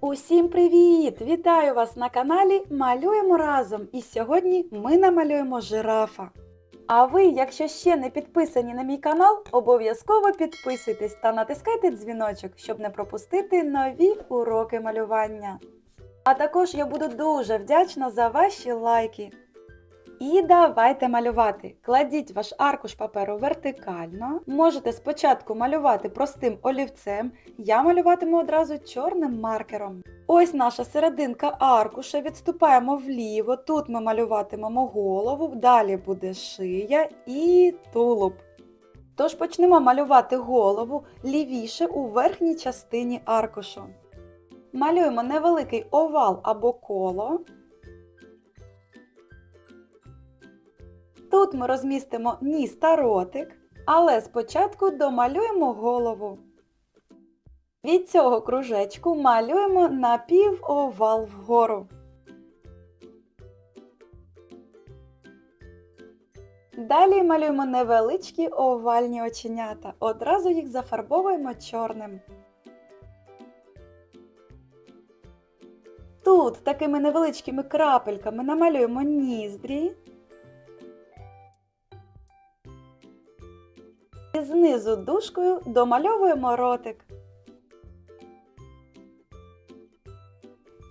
Усім привіт! Вітаю вас на каналі Малюємо разом! І сьогодні ми намалюємо жирафа. А ви, якщо ще не підписані на мій канал, обов'язково підписуйтесь та натискайте дзвіночок, щоб не пропустити нові уроки малювання. А також я буду дуже вдячна за ваші лайки. І давайте малювати. Кладіть ваш аркуш паперу вертикально. Можете спочатку малювати простим олівцем. Я малюватиму одразу чорним маркером. Ось наша серединка аркуша. Відступаємо вліво. Тут ми малюватимемо голову, далі буде шия і тулуб. Тож почнемо малювати голову лівіше у верхній частині аркушу. Малюємо невеликий овал або коло. Тут ми розмістимо ніс та ротик, але спочатку домалюємо голову. Від цього кружечку малюємо напівовал вгору. Далі малюємо невеличкі овальні оченята. Одразу їх зафарбовуємо чорним. Тут такими невеличкими крапельками намалюємо ніздрі. Знизу дужкою домальовуємо ротик.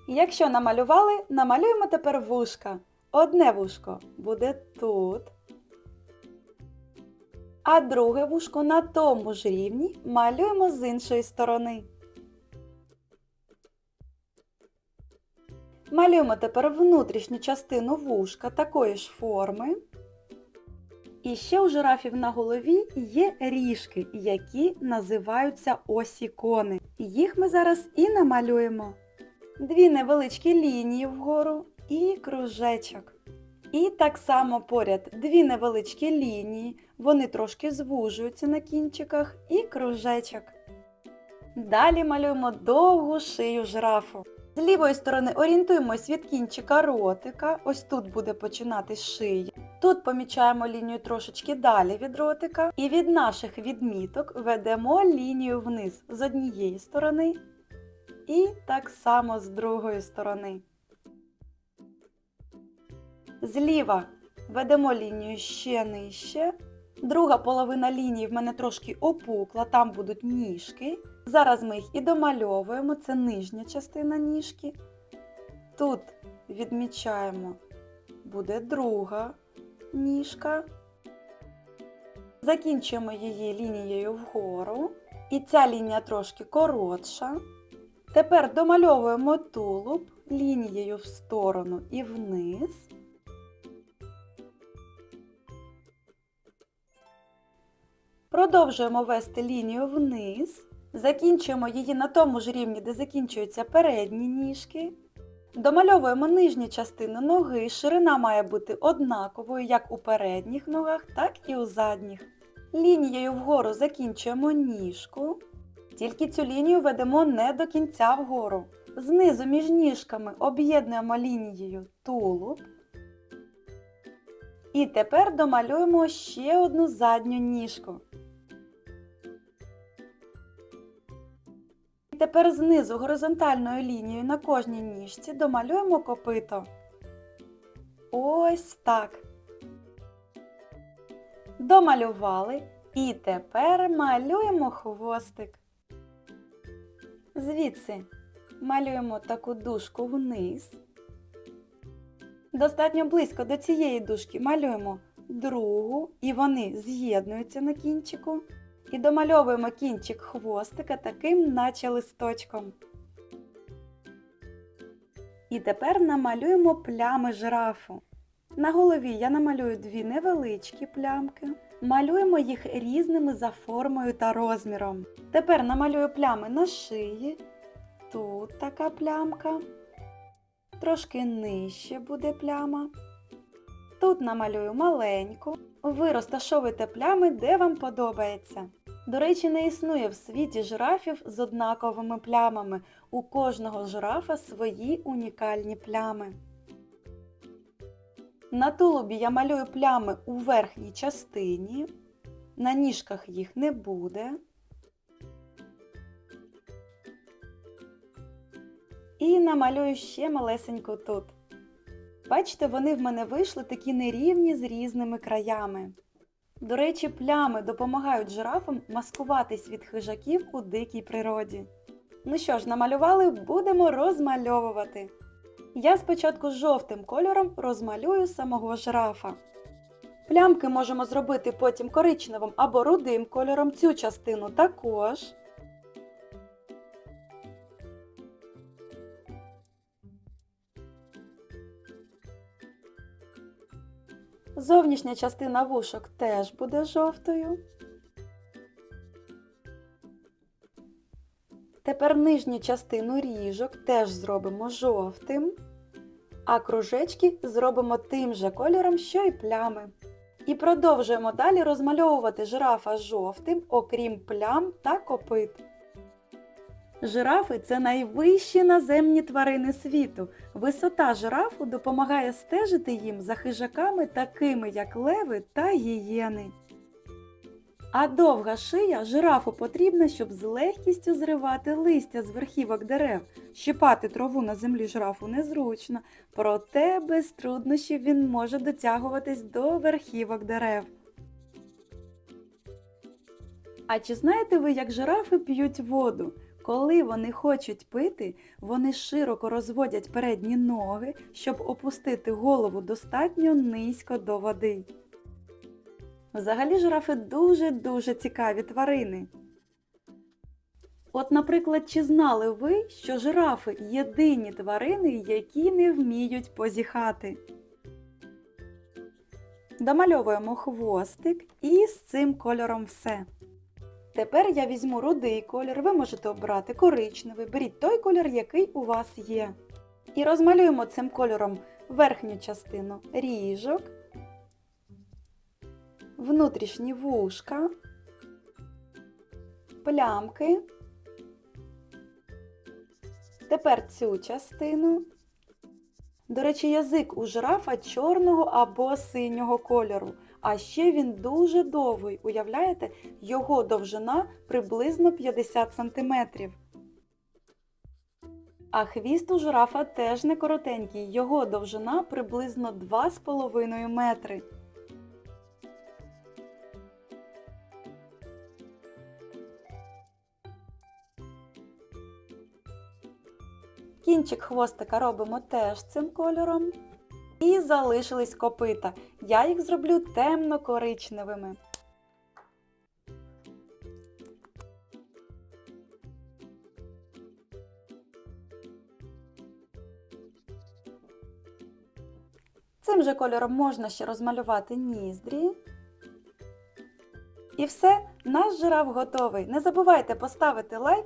Якщо намалювали, намалюємо тепер вушка. Одне вушко буде тут. А друге вушко на тому ж рівні малюємо з іншої сторони. Малюємо тепер внутрішню частину вушка такої ж форми. І ще у жирафів на голові є ріжки, які називаються осікони. Їх ми зараз і намалюємо. Дві невеличкі лінії вгору і кружечок. І так само поряд дві невеличкі лінії, вони трошки звужуються на кінчиках і кружечок. Далі малюємо довгу шию жирафу. З лівої сторони орієнтуємось від кінчика ротика, ось тут буде починатись шия. Тут помічаємо лінію трошечки далі від ротика, і від наших відміток ведемо лінію вниз з однієї сторони і так само з другої сторони. Зліва ведемо лінію ще нижче. Друга половина лінії в мене трошки опукла, там будуть ніжки. Зараз ми їх і домальовуємо, це нижня частина ніжки. Тут відмічаємо, буде друга ніжка. Закінчуємо її лінією вгору. І ця лінія трошки коротша. Тепер домальовуємо тулуб лінією в сторону і вниз. Продовжуємо вести лінію вниз. Закінчуємо її на тому ж рівні, де закінчуються передні ніжки. Домальовуємо нижню частину ноги. Ширина має бути однаковою як у передніх ногах, так і у задніх. Лінією вгору закінчуємо ніжку. Тільки цю лінію ведемо не до кінця вгору. Знизу між ніжками об'єднуємо лінією тулуб. І тепер домалюємо ще одну задню ніжку. Тепер знизу горизонтальною лінією на кожній ніжці домалюємо копито. Ось так. Домалювали. І тепер малюємо хвостик. Звідси малюємо таку дужку вниз. Достатньо близько до цієї дужки малюємо другу, і вони з'єднуються на кінчику. І домальовуємо кінчик хвостика таким, наче листочком. І тепер намалюємо плями жирафу. На голові я намалюю дві невеличкі плямки. Малюємо їх різними за формою та розміром. Тепер намалюю плями на шиї. Тут така плямка. Трошки нижче буде пляма. Тут намалюю маленьку. Ви розташовуйте плями, де вам подобається. До речі, не існує в світі жирафів з однаковими плямами. У кожного жирафа свої унікальні плями. На тулубі я малюю плями у верхній частині. На ніжках їх не буде. І намалюю ще малесеньку тут. Бачите, вони в мене вийшли такі нерівні з різними краями. До речі, плями допомагають жирафам маскуватись від хижаків у дикій природі. Ну що ж, намалювали, будемо розмальовувати. Я спочатку жовтим кольором розмалюю самого жирафа. Плямки можемо зробити потім коричневим або рудим кольором цю частину також. Зовнішня частина вушок теж буде жовтою. Тепер нижню частину ріжок теж зробимо жовтим, а кружечки зробимо тим же кольором, що й плями. І продовжуємо далі розмальовувати жирафа жовтим, окрім плям та копит. Жирафи це найвищі наземні тварини світу. Висота жирафу допомагає стежити їм за хижаками, такими як леви та гієни. А довга шия жирафу потрібна, щоб з легкістю зривати листя з верхівок дерев. Щипати траву на землі жирафу незручно, проте без труднощів він може дотягуватись до верхівок дерев. А чи знаєте ви, як жирафи п'ють воду? Коли вони хочуть пити, вони широко розводять передні ноги, щоб опустити голову достатньо низько до води. Взагалі жирафи дуже-дуже цікаві тварини. От, наприклад, чи знали ви, що жирафи єдині тварини, які не вміють позіхати? Домальовуємо хвостик і з цим кольором все. Тепер я візьму рудий колір, ви можете обрати коричневий, беріть той колір, який у вас є. І розмалюємо цим кольором верхню частину ріжок, внутрішні вушка, плямки. Тепер цю частину. До речі, язик у жирафа чорного або синього кольору. А ще він дуже довгий. Уявляєте, його довжина приблизно 50 см. А хвіст у жирафа теж не коротенький. Його довжина приблизно 2,5 метри. Кінчик хвостика робимо теж цим кольором. І залишились копита. Я їх зроблю темно-коричневими. Цим же кольором можна ще розмалювати ніздрі. І все, наш жираф готовий. Не забувайте поставити лайк.